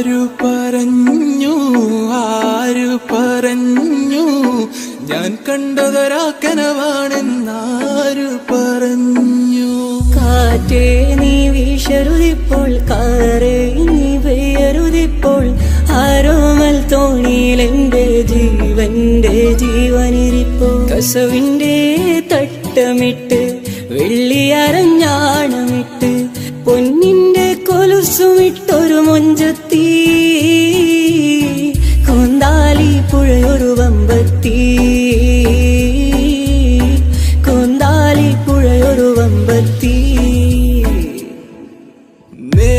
ആരു പറഞ്ഞു ആരു പറഞ്ഞു? ഞാൻ കണ്ടതൊരാക്കനവാണെന്നാരു പറഞ്ഞു. കാറ്റേ നീ വീശരുതിപ്പോൾ കാറേ നീ പെയ്യരുതിപ്പോൾ ആരോമൽ തോണിയിൽ എന്റെ ജീവന്റെ ജീവനിരിപ്പോ. കസവിന്റെ തട്ടമിട്ട് കുർസുമിട്ടൊരു മൊഞ്ചത്തി കൂന്താലി പുഴയൊരു വമ്പത്തി കൂന്താലി പുഴയൊരു വമ്പത്തി നേ